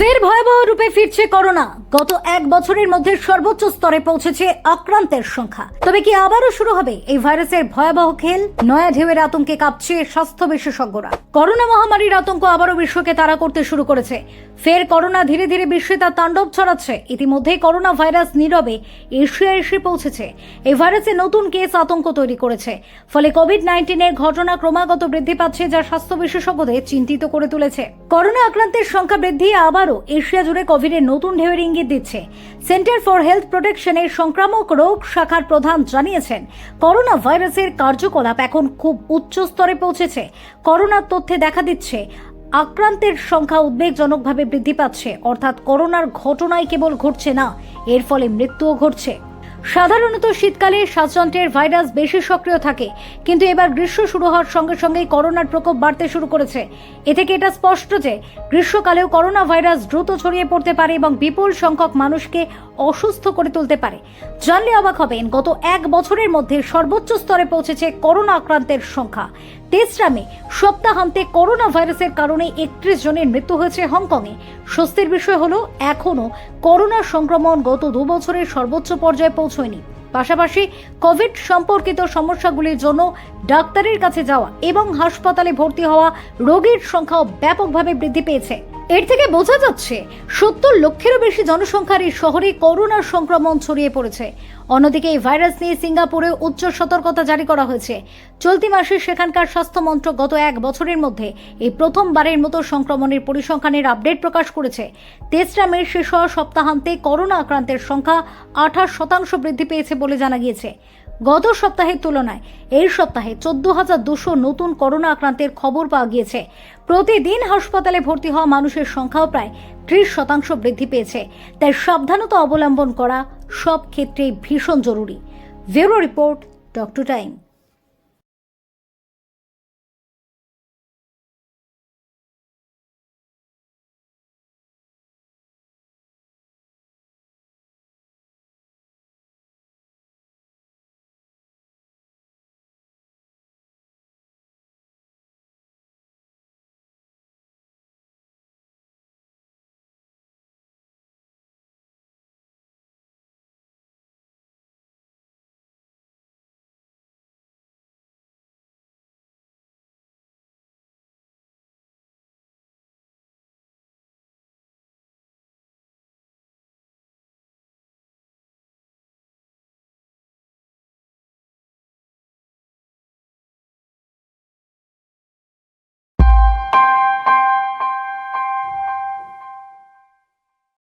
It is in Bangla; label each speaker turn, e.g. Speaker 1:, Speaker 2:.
Speaker 1: ফের ভয়াবহ রূপে ফিরছে করোনা। গত এক বছরের মধ্যে সর্বোচ্চ স্তরে পৌঁছেছে আক্রান্তের সংখ্যা। তবে কি আবারও শুরু হবে এই ভাইরাসের ভয়াবহ খেল? নয়া ঢেউয়ের আতঙ্কে কাঁপছে স্বাস্থ্য বিশেষজ্ঞরা। করোনা মহামারীর আতঙ্ক আবারও বিশ্বকে তাড়া করতে শুরু করেছে। ফের করোনা ধীরে ধীরে বিশ্বে তার তাণ্ডব ছড়াচ্ছে। ইতিমধ্যেই করোনা ভাইরাস নীরবে এশিয়া এসে পৌঁছেছে। এই ভাইরাসে নতুন কেস আতঙ্ক তৈরি করেছে। ফলে কোভিড নাইন্টিনের ঘটনা ক্রমাগত বৃদ্ধি পাচ্ছে যা স্বাস্থ্য বিশেষজ্ঞদের চিন্তিত করে তুলেছে। করোনা আক্রান্তের সংখ্যা বৃদ্ধি আবারও এশিয়া জুড়ে কোভিডের নতুন ঢেউয়ের ইঙ্গিত দিচ্ছে। সেন্টার ফর হেলথ প্রোটেকশনের সংক্রামক রোগ শাখার প্রধান জানিয়েছেন, করোনা ভাইরাসের কার্যকলাপ এখন খুব উচ্চ স্তরে পৌঁছেছে। করোনার তথ্যে দেখা দিচ্ছে, আক্রান্তের সংখ্যা উদ্বেগজনকভাবে বৃদ্ধি পাচ্ছে। অর্থাৎ করোনার ঘটনাই কেবল ঘটছে না, এর ফলে মৃত্যুও ঘটছে। সাধারণত শীতকালে শ্বাসযন্ত্রের ভাইরাস বেশি সক্রিয় থাকে, কিন্তু এবার গ্রীষ্ম শুরু হওয়ার সঙ্গে সঙ্গেই করোনার প্রকোপ বাড়তে শুরু করেছে। এ থেকে এটা স্পষ্ট যে, গ্রীষ্মকালেও করোনা ভাইরাস দ্রুত ছড়িয়ে পড়তে পারে এবং বিপুল সংখ্যক মানুষকে অসুস্থ করে তুলতে পারে। জানলে অবাক হবেন, গত এক বছরের মধ্যে সর্বোচ্চ স্তরে পৌঁছেছে করোনা আক্রান্তের সংখ্যা। তেসরা মে সপ্তাহান্তে করোনা ভাইরাসের কারণে একত্রিশ জনের মৃত্যু হয়েছে হংকংয়ে। স্বস্তির বিষয় হলো এখনও করোনা সংক্রমণ গত দু বছরের সর্বোচ্চ পর্যায়ে পৌঁছয়নি। পাশাপাশি কোভিড সম্পর্কিত সমস্যাগুলির জন্য ডাক্তারের কাছে যাওয়া এবং হাসপাতালে ভর্তি হওয়া রোগীর সংখ্যাও ব্যাপকভাবে বৃদ্ধি পেয়েছে। এর থেকে বোঝা যাচ্ছে, সত্তর লক্ষেরও বেশি জনসংখ্যার এই শহরে করোনার সংক্রমণ ছড়িয়ে পড়েছে। অন্যদিকে এই ভাইরাস নিয়ে সিঙ্গাপুরে উচ্চ সতর্কতা জারি করা হয়েছে। চলতি মাসে সেখানকার স্বাস্থ্য মন্ত্রক গত এক বছরের মধ্যে এই প্রথমবারের মতো সংক্রমণের পরিসংখ্যানের আপডেট প্রকাশ করেছে। তেসরা মে শেষ হওয়া সপ্তাহান্তে করোনা আক্রান্তের সংখ্যা আঠাশ শতাংশ বৃদ্ধি পেয়েছে বলে জানা গিয়েছে। গত সপ্তাহের তুলনায় এই সপ্তাহে চোদ্দ হাজার দুশো নতুন করোনা আক্রান্তের খবর পাওয়া গিয়েছে। প্রতিদিন হাসপাতালে ভর্তি হওয়া মানুষের সংখ্যাও প্রায় ত্রিশ শতাংশ বৃদ্ধি পেয়েছে। তাই সাবধানতা অবলম্বন করা সব ক্ষেত্রেই ভীষণ জরুরি। Bureau report, doctor time.